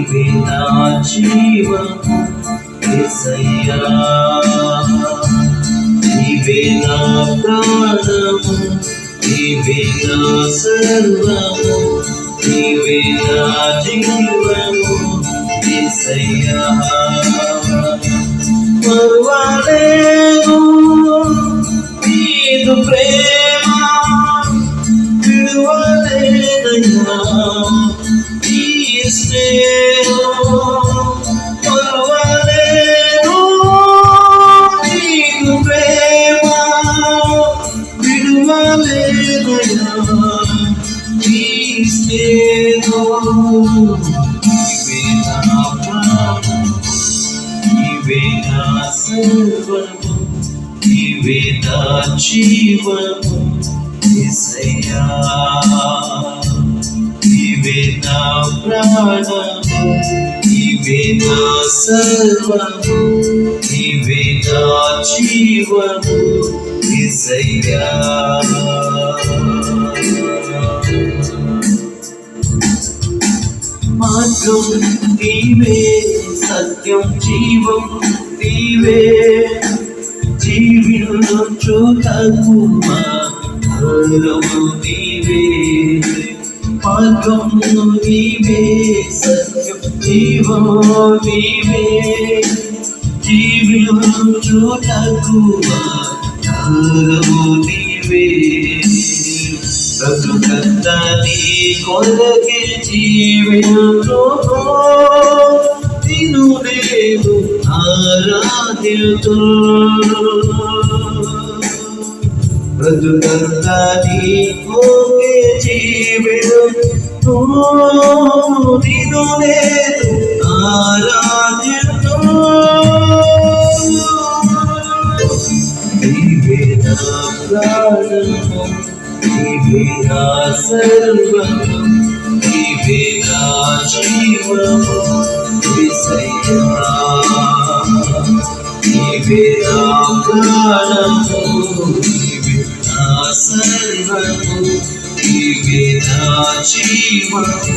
నీవే నా జీవము యేసయ్యా నీవే నా ప్రాణము నీవే నా సర్వము నీవే నా జీవము యేసయ్యా సర్వము నీవే నా జీవము యేసయ్యా నీవే నా ప్రాణము నీవే నా సర్వము నీవే నా జీవము యేసయ్యా మార్గం నీవే సత్యం జీవం నీవే. జీవించు తగుమా నీవే. మార్గం నీవే సత్యం జీవం నీవే. జీవించు తగుమా నీవే. ಸತುಕತ್ತನಿ ಕೊರಗಿಸಿ ವಿರುತೋ ತಿನು ನೇನು ಆರಾಧಿತು ಪ್ರದುಕತ್ತನಿ ಕೊರಗಿಸಿ ವಿರುತೋ ತಿನು ನೇನು ಆರಾಧಿತು నీవే నా సర్వము నీవే జీవము యేసయ్యా నీవే ప్రాణము నీవే సర్వము జీవము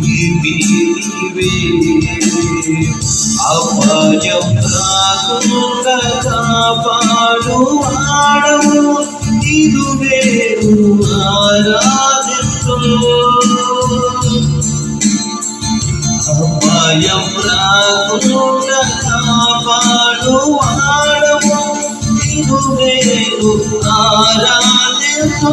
నీవే నా అపాయం కాపాడు ఆరాధిస్తూ అపాయం రాకుండా కాపాడు ఆరాధిస్తూ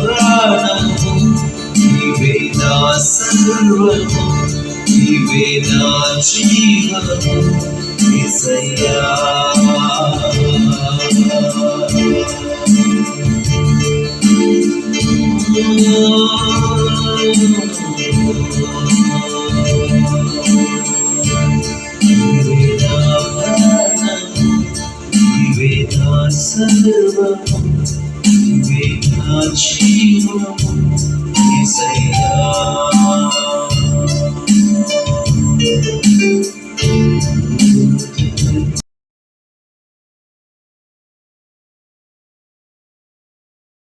ప్రాణము వేదా సర్వము వేదా జీవము విసయ్యా Oh, sua verdade.